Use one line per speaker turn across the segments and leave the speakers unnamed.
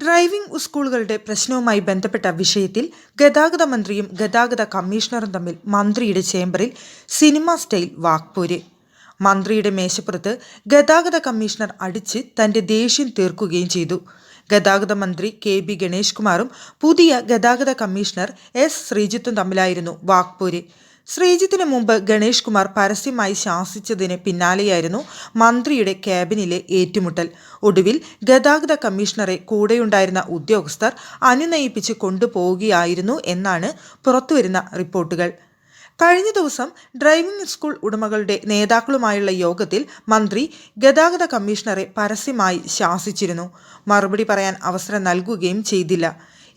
Driving സ്കൂളുകളുടെ പ്രശ്നവുമായി ബന്ധപ്പെട്ട വിഷയത്തിൽ ഗതാഗത മന്ത്രിയും ഗതാഗത കമ്മീഷണറും തമ്മിൽ മന്ത്രിയുടെ ചേംബറിൽ സിനിമ സ്റ്റൈൽ വാക്പൂര്. മന്ത്രിയുടെ മേശപ്പുറത്ത് ഗതാഗത കമ്മീഷണർ അടിച്ച് തന്റെ ദേഷ്യം തീർക്കുകയും ചെയ്തു. ഗതാഗത മന്ത്രി കെ ബി ഗണേഷ് കുമാറും പുതിയ ഗതാഗത കമ്മീഷണർ എസ് ശ്രീജിത്തും തമ്മിലായിരുന്നു വാക്പോര്. ശ്രീജിത്തിന് മുമ്പ് ഗണേഷ് കുമാർ പരസ്യമായി ശാസിച്ചതിന് പിന്നാലെയായിരുന്നു മന്ത്രിയുടെ ക്യാബിനിലെ ഏറ്റുമുട്ടൽ. ഒടുവിൽ ഗതാഗത കമ്മീഷണറെ കൂടെയുണ്ടായിരുന്ന ഉദ്യോഗസ്ഥർ അനുനയിപ്പിച്ച് കൊണ്ടുപോവുകയായിരുന്നു എന്നാണ് പുറത്തുവരുന്ന റിപ്പോർട്ടുകൾ. കഴിഞ്ഞ ദിവസം ഡ്രൈവിംഗ് സ്കൂൾ ഉടമകളുടെ നേതാക്കളുമായുള്ള യോഗത്തിൽ മന്ത്രി ഗതാഗത കമ്മീഷണറെ പരസ്യമായി ശാസിച്ചിരുന്നു. മറുപടി പറയാൻ അവസരം നൽകുകയും ചെയ്തില്ല.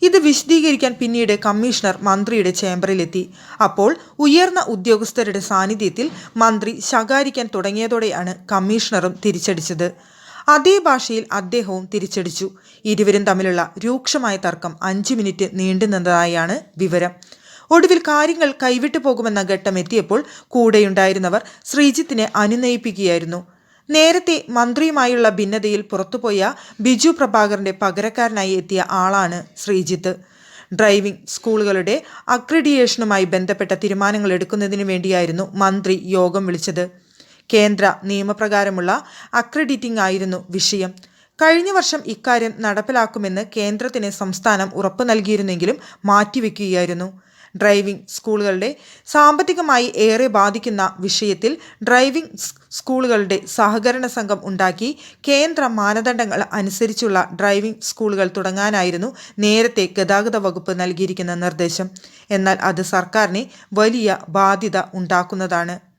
ഇത് വിശദീകരിക്കാൻ പിന്നീട് കമ്മീഷണർ മന്ത്രിയുടെ ചേംബറിലെത്തി. അപ്പോൾ ഉയർന്ന ഉദ്യോഗസ്ഥരുടെ സാന്നിധ്യത്തിൽ മന്ത്രി ശകാരിക്കാൻ തുടങ്ങിയതോടെയാണ് കമ്മീഷണറും തിരിച്ചടിച്ചത്. അതേ ഭാഷയിൽ അദ്ദേഹവും തിരിച്ചടിച്ചു. ഇരുവരും തമ്മിലുള്ള രൂക്ഷമായ തർക്കം അഞ്ച് മിനിറ്റ് നീണ്ടുനിന്നതായാണ് വിവരം. ഒടുവിൽ കാര്യങ്ങൾ കൈവിട്ടു പോകുമെന്ന ഘട്ടം എത്തിയപ്പോൾ കൂടെയുണ്ടായിരുന്നവർ ശ്രീജിത്തിനെ അനുനയിപ്പിക്കുകയായിരുന്നു. നേരത്തെ മന്ത്രിയുമായുള്ള ഭിന്നതയിൽ പുറത്തുപോയ ബിജു പ്രഭാകറിന്റെ പകരക്കാരനായി എത്തിയ ആളാണ് ശ്രീജിത്ത്. ഡ്രൈവിംഗ് സ്കൂളുകളുടെ അക്രഡിയേഷനുമായി ബന്ധപ്പെട്ട തീരുമാനങ്ങൾ എടുക്കുന്നതിന് വേണ്ടിയായിരുന്നു മന്ത്രി യോഗം വിളിച്ചത്. കേന്ദ്ര നിയമപ്രകാരമുള്ള അക്രഡിറ്റിംഗ് ആയിരുന്നു വിഷയം. കഴിഞ്ഞ വർഷം ഇക്കാര്യം നടപ്പിലാക്കുമെന്ന് കേന്ദ്രത്തിന് സംസ്ഥാനം ഉറപ്പു നൽകിയിരുന്നെങ്കിലും മാറ്റിവെക്കുകയായിരുന്നു. ഡ്രൈവിംഗ് സ്കൂളുകളുടെ സാമ്പത്തികമായി ഏറെ ബാധിക്കുന്ന വിഷയത്തിൽ ഡ്രൈവിംഗ് സ്കൂളുകളുടെ സഹകരണ സംഘം ഉണ്ടാക്കി കേന്ദ്ര മാനദണ്ഡങ്ങൾ അനുസരിച്ചുള്ള ഡ്രൈവിംഗ് സ്കൂളുകൾ തുടങ്ങാനായിരുന്നു നേരത്തെ ഗതാഗത വകുപ്പ് നൽകിയിരിക്കുന്ന നിർദ്ദേശം. എന്നാൽ അത് സർക്കാരിനെ വലിയ ബാധ്യത ഉണ്ടാക്കുന്നതാണ്.